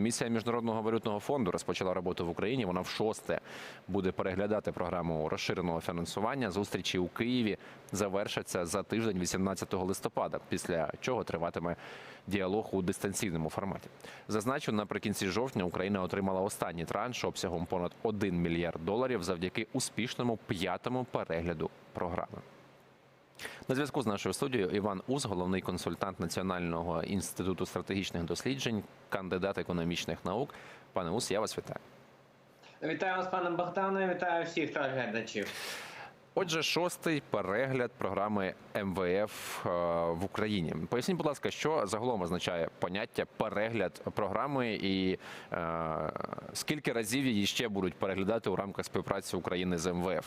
місія міжнародного валютного фонду розпочала роботу в Україні. Вона в шосте буде переглядати програму розширеного фінансування. Зустрічі у Києві завершаться за тиждень, 18 листопада. Після чого триватиме діалог у дистанційному форматі. Зазначу, наприкінці жовтня Україна отримала останній транш обсягом понад 1 мільярд доларів завдяки успішному п'ятому перегляду програми. На зв'язку з нашою студією Іван Уз, головний консультант Національного інституту стратегічних досліджень, кандидат економічних наук. Пане Ус, я вас вітаю. Вітаю вас, пане Богдане. Вітаю всіх глядачів. Отже, шостий перегляд програми МВФ е, в Україні. Поясніть, будь ласка, що загалом означає поняття перегляд програми, і е, скільки разів її ще будуть переглядати у рамках співпраці України з МВФ?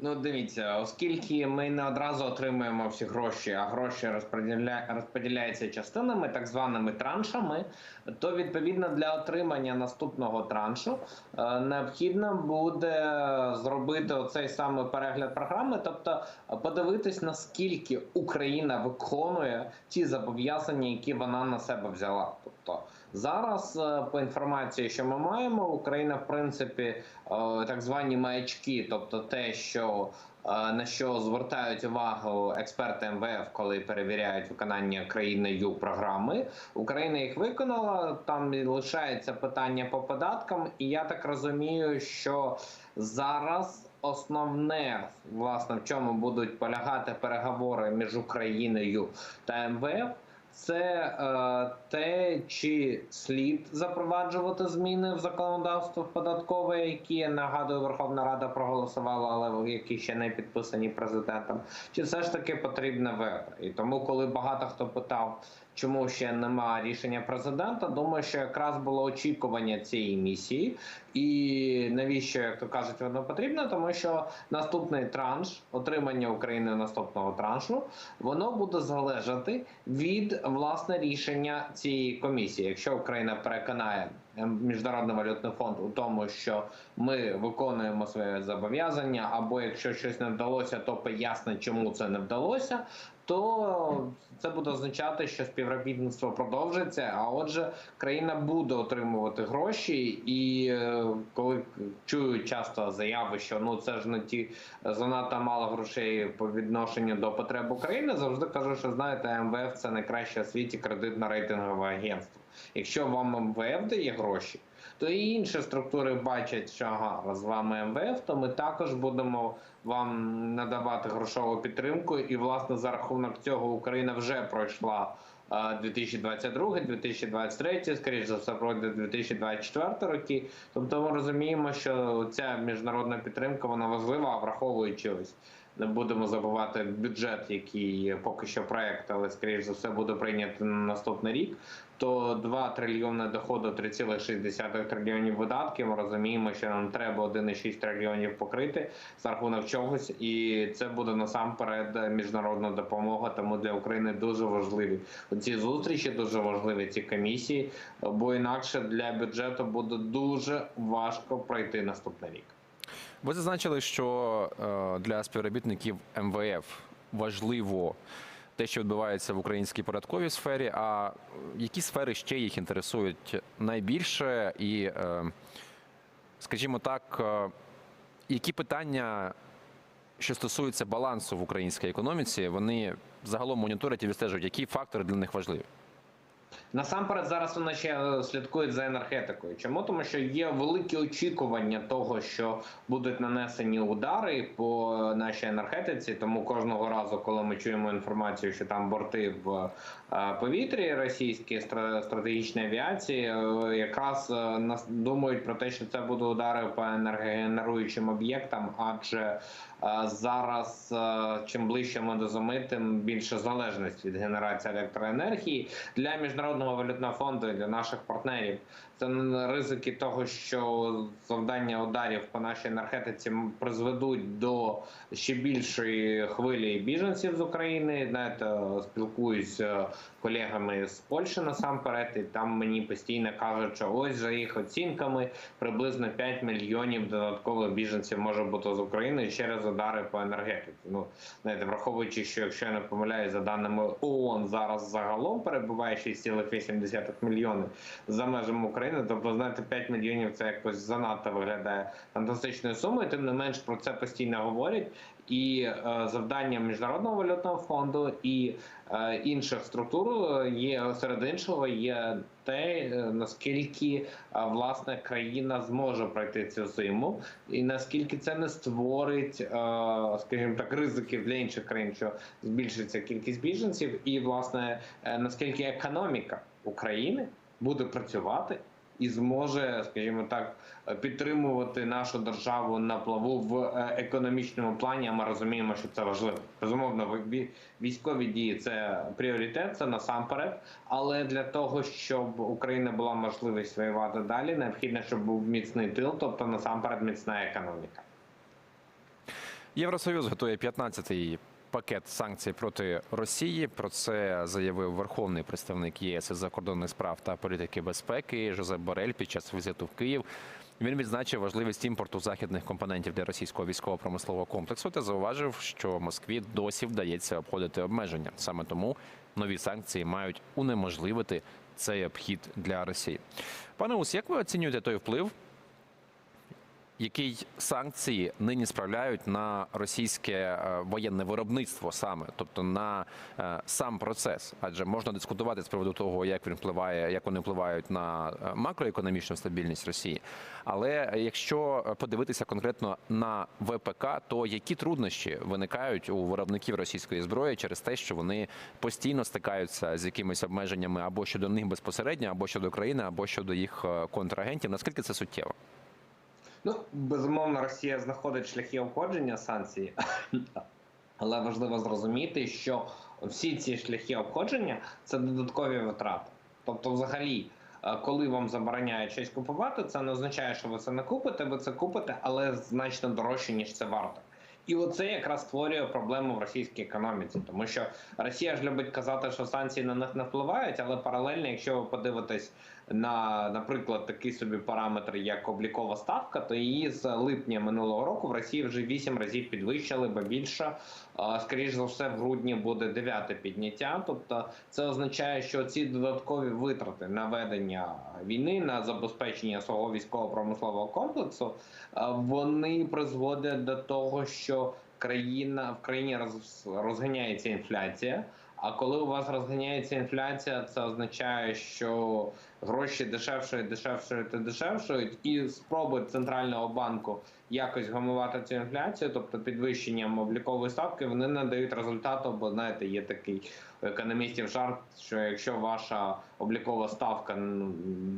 Ну, дивіться, оскільки ми не одразу отримуємо всі гроші, а гроші розподіля... розподіляються частинами, так званими траншами, то відповідно для отримання наступного траншу е, необхідно буде зробити оцей самий перегляд програми, тобто подивитись наскільки Україна виконує ті зобов'язання, які вона на себе взяла. Тобто зараз, е, по інформації, що ми маємо, Україна в принципі е, так звані маячки, тобто те, що е, на що звертають увагу експерти МВФ, коли перевіряють виконання країною програми. Україна їх виконала. Там лишається питання по податкам, і я так розумію, що зараз основне, власне, в чому будуть полягати переговори між Україною та МВФ. Це е, те, чи слід запроваджувати зміни в законодавство податкове, які нагадую, Верховна Рада проголосувала, але які ще не підписані президентом, чи все ж таки потрібне вето? І тому, коли багато хто питав, чому ще немає рішення президента, думаю, що якраз було очікування цієї місії, і навіщо, як то кажуть, воно потрібно, тому що наступний транш, отримання України наступного траншу, воно буде залежати від власне рішення цієї комісії. Якщо Україна переконає Міжнародний валютний фонд у тому, що ми виконуємо своє зобов'язання, або якщо щось не вдалося, то пояснить, чому це не вдалося. То це буде означати, що співробітництво продовжиться. А отже, країна буде отримувати гроші, і е, коли чую часто заяви, що ну це ж не ті занадто мало грошей по відношенню до потреб України, завжди кажу, що знаєте, МВФ це найкраще у світі кредитно рейтингове агентство. Якщо вам МВФ дає гроші, то і інші структури бачать, що ага, з вами МВФ, то ми також будемо вам надавати грошову підтримку. І власне за рахунок цього Україна вже пройшла 2022, 2023, скоріш за все, пройде 2024 роки. Тобто ми розуміємо, що ця міжнародна підтримка вона важлива, враховуючи ось. Не будемо забувати бюджет, який поки що проект, але скоріш за все буде прийнято на наступний рік. То 2 трильйони доходу, 3,6 трильйонів видатків. Ми розуміємо, що нам треба 1,6 трильйонів покрити за рахунок чогось, і це буде насамперед міжнародна допомога. Тому для України дуже важливі ці зустрічі, дуже важливі ці комісії, бо інакше для бюджету буде дуже важко пройти наступний рік. Ви зазначили, що е, для співробітників МВФ важливо те, що відбувається в українській податковій сфері. А які сфери ще їх інтересують найбільше? І, е, скажімо так, е, які питання, що стосуються балансу в українській економіці, вони загалом моніторять і відстежують, які фактори для них важливі? Насамперед, зараз вони ще слідкують за енергетикою. Чому тому, що є великі очікування того, що будуть нанесені удари по нашій енергетиці. Тому кожного разу, коли ми чуємо інформацію, що там борти в повітрі російські стратегічної авіації, е, якраз е, думають про те, що це будуть удари по енергогенеруючим об'єктам, адже Зараз чим ближче ми до зими, тим більше залежність від генерації електроенергії для міжнародного валютного фонду і для наших партнерів. Це ризики того, що завдання ударів по нашій енергетиці призведуть до ще більшої хвилі біженців з України. Знаєте, спілкуюся колегами з Польщі насамперед, і там мені постійно кажуть, що ось за їх оцінками приблизно 5 мільйонів додаткових біженців може бути з України через удари по енергетиці. Ну знаєте, враховуючи, що якщо я не помиляюсь, за даними ООН зараз загалом перебуває 6,5 2,8 мільйони за межами України. Тобто, знаєте, 5 мільйонів це якось занадто виглядає фантастичною сумою. Тим не менш про це постійно говорять. І е, завдання міжнародного валютного фонду і е, інших структур е, є серед іншого є те, наскільки власне країна зможе пройти цю зиму, і наскільки це не створить, скажімо так, ризиків для інших країн, що збільшиться кількість біженців, і власне наскільки економіка України буде працювати. І зможе, скажімо так, підтримувати нашу державу на плаву в е, економічному плані. А ми розуміємо, що це важливо. Безумовно, військові дії це пріоритет, це насамперед. Але для того, щоб Україна була можливість воювати далі, необхідно, щоб був міцний тил, тобто насамперед міцна економіка. Євросоюз готує 15-й пакет санкцій проти Росії. Про це заявив верховний представник ЄС із закордонних справ та політики безпеки Жозеп Борель під час візиту в Київ. Він відзначив важливість імпорту західних компонентів для російського військово-промислового комплексу та зауважив, що Москві досі вдається обходити обмеження. Саме тому нові санкції мають унеможливити цей обхід для Росії. Пане Ус, як ви оцінюєте той вплив, який санкції нині справляють на російське е, воєнне виробництво саме, тобто на е, сам процес, адже можна дискутувати з приводу того, як він впливає, як вони впливають на е, макроекономічну стабільність Росії. Але якщо подивитися конкретно на ВПК, то які труднощі виникають у виробників російської зброї через те, що вони постійно стикаються з якимись обмеженнями або щодо них безпосередньо, або щодо країни, або щодо їх контрагентів? Наскільки це суттєво? Ну, безумовно, Росія знаходить шляхи обходження санкцій, але важливо зрозуміти, що всі ці шляхи обходження це додаткові витрати. Тобто, взагалі, е, коли вам забороняють щось купувати, це не означає, що ви це не купите, ви це купите, але значно дорожче, ніж це варто. І оце якраз створює проблему в російській економіці, тому що Росія ж любить казати, що санкції на них не впливають, але паралельно, якщо ви подивитесь на, наприклад, такий собі параметр, як облікова ставка, то її з липня минулого року в Росії вже 8 разів підвищили, бо більше. Скоріш за все, в грудні буде дев'яте підняття. Тобто, це означає, що ці додаткові витрати на ведення війни, на забезпечення свого військово-промислового комплексу, вони призводять до того, що країна в країні роз, розганяється інфляція. А коли у вас розганяється інфляція, це означає, що гроші дешевшують, дешевшують та дешевшують, і спроби центрального банку якось гамувати цю інфляцію, тобто підвищенням облікової ставки, вони не дають результату, бо знаєте, є такий економістів жарт, що якщо ваша облікова ставка ну,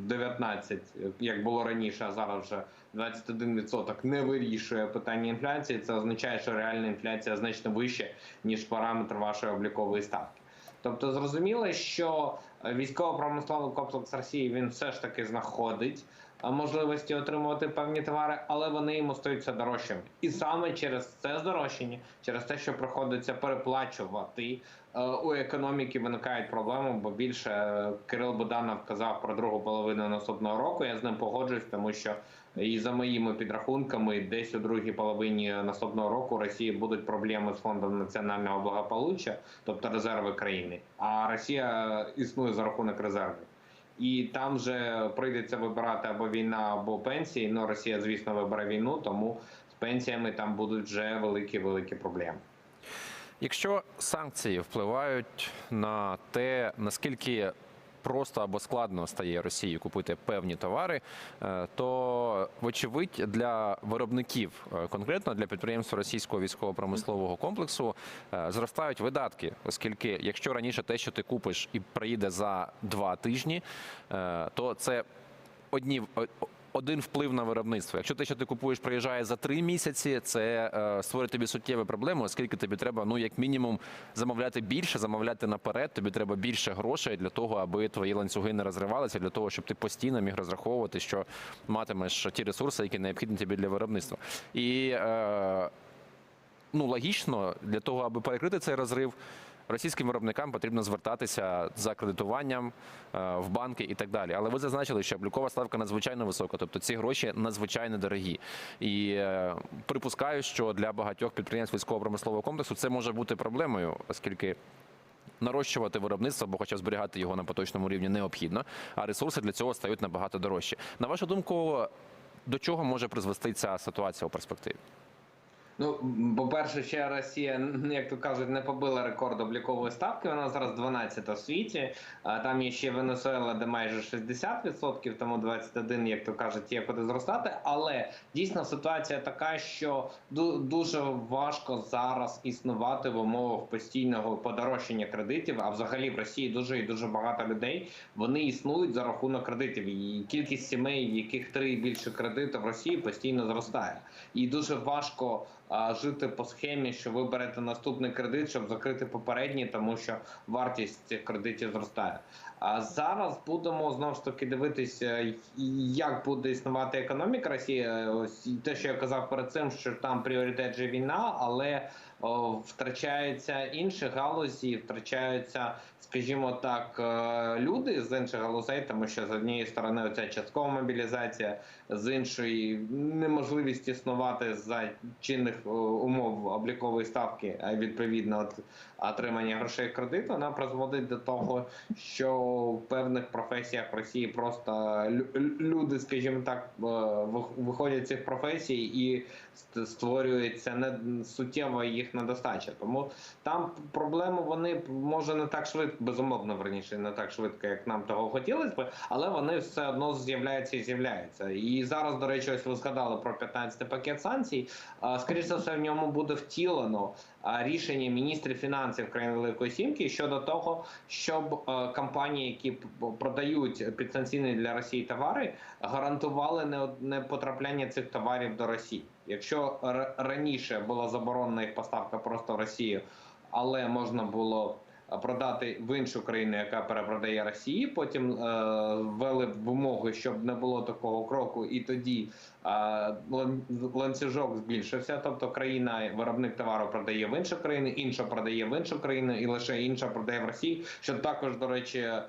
19, як було раніше, а зараз вже 21% не вирішує питання інфляції, це означає, що реальна інфляція значно вища, ніж параметр вашої облікової ставки. Тобто зрозуміло, що військово-промисловий комплекс Росії він все ж таки знаходить можливості отримувати певні товари, але вони йому стають все дорожчими. І саме через це здорожчання, через те, що приходиться переплачувати е, у економіки, виникають проблеми. Бо більше е, Кирил Буданов казав про другу половину наступного року. Я з ним погоджуюсь, тому що і за моїми підрахунками, десь у другій половині наступного року Росії будуть проблеми з фондом національного благополуччя, тобто резерви країни. А Росія існує за рахунок резервів. І там вже прийдеться вибирати або війна, або пенсії. Ну Росія, звісно, вибере війну, тому з пенсіями там будуть вже великі великі проблеми. Якщо санкції впливають на те, наскільки просто або складно стає Росії купити певні товари, е, то вочевидь для виробників, е, конкретно для підприємств російського військово-промислового комплексу, е, зростають видатки, оскільки якщо раніше те, що ти купиш і приїде за два тижні, то це одні один вплив на виробництво. Якщо те, що ти купуєш, приїжджає за три місяці, це е, створить тобі суттєві проблеми, оскільки тобі треба, ну як мінімум, замовляти більше, замовляти наперед. Тобі треба більше грошей для того, аби твої ланцюги не розривалися, для того, щоб ти постійно міг розраховувати, що матимеш ті ресурси, які необхідні тобі для виробництва. І е, ну логічно для того, аби перекрити цей розрив. Російським виробникам потрібно звертатися за кредитуванням е, в банки і так далі. Але ви зазначили, що облікова ставка надзвичайно висока, тобто ці гроші надзвичайно дорогі. І е, припускаю, що для багатьох підприємств військово-промислового комплексу це може бути проблемою, оскільки нарощувати виробництво, або хоча б зберігати його на поточному рівні необхідно, а ресурси для цього стають набагато дорожчі. На вашу думку, до чого може призвести ця ситуація у перспективі? Ну, по-перше, ще Росія, як то кажуть, не побила рекорд облікової ставки. Вона зараз 12 у світі. А там є ще Венесуела, де майже 60%, тому 21, як то кажуть, є куди зростати. Але дійсно ситуація така, що ду- дуже важко зараз існувати в умовах постійного подорожчання кредитів. А взагалі в Росії дуже і дуже багато людей вони існують за рахунок кредитів. І кількість сімей, в яких три більше кредиту в Росії постійно зростає. І дуже важко жити по схемі, що ви берете наступний кредит, щоб закрити попередній, тому що вартість цих кредитів зростає. А зараз будемо знову ж таки дивитися, як буде існувати економіка Росії. Е, Ось те, що я казав перед цим, що там пріоритет же війна, але втрачаються інші галузі, втрачаються, скажімо так, е, люди з інших галузей, тому що з однієї сторони оця часткова мобілізація, з іншої неможливість існувати за чинних е, умов облікової ставки, а відповідно отримання грошей кредиту, вона призводить до того, що в певних професіях Росії просто лю- лю- люди, скажімо так, е, виходять з цих професій і створюється не суттєва їх недостача. Тому там проблему вони може не так швидко, безумовно, верніше, не так швидко, як нам того хотілося б, але вони все одно з'являються і з'являються. І зараз, до речі, ось ви згадали про 15 пакет санкцій. Скоріше все, в ньому буде втілено рішення міністрів фінансів країн Великої Сімки щодо того, щоб е, компанії, які продають підсанкційні для Росії товари, гарантували не, потрапляння цих товарів до Росії. Якщо раніше була заборонена їх поставка просто в Росію, але можна було е, продати в іншу країну, яка перепродає Росії. Потім е, ввели вимоги, щоб не було такого кроку, і тоді е, ланцюжок збільшився. Тобто країна, виробник товару продає в іншу країну, інша продає в іншу країну, і лише інша продає в Росії. Що також, до речі, е,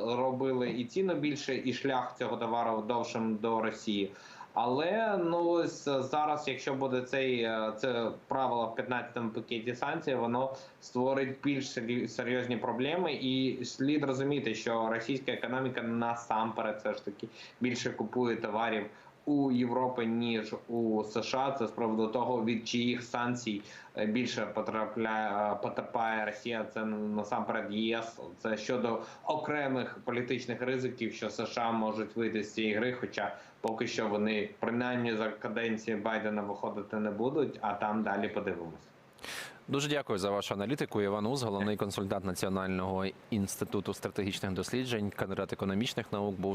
зробили і ціну більше, і шлях цього товару довшим до Росії. Але ну ось зараз, якщо буде цей е, це правило в 15-му пакеті санкцій, воно створить більш серйозні проблеми, і слід розуміти, що російська економіка насамперед все ж таки більше купує товарів у Європи ніж у США. Це з приводу того, від чиїх санкцій е, більше потрапляє е, потерпає Росія. Це насамперед ЄС. Це щодо окремих політичних ризиків, що США можуть вийти з цієї гри, хоча поки що вони принаймні за каденції Байдена виходити не будуть, а там далі подивимось. Дуже дякую за вашу аналітику. Іван Уз, головний консультант Національного інституту стратегічних досліджень, кандидат економічних наук, був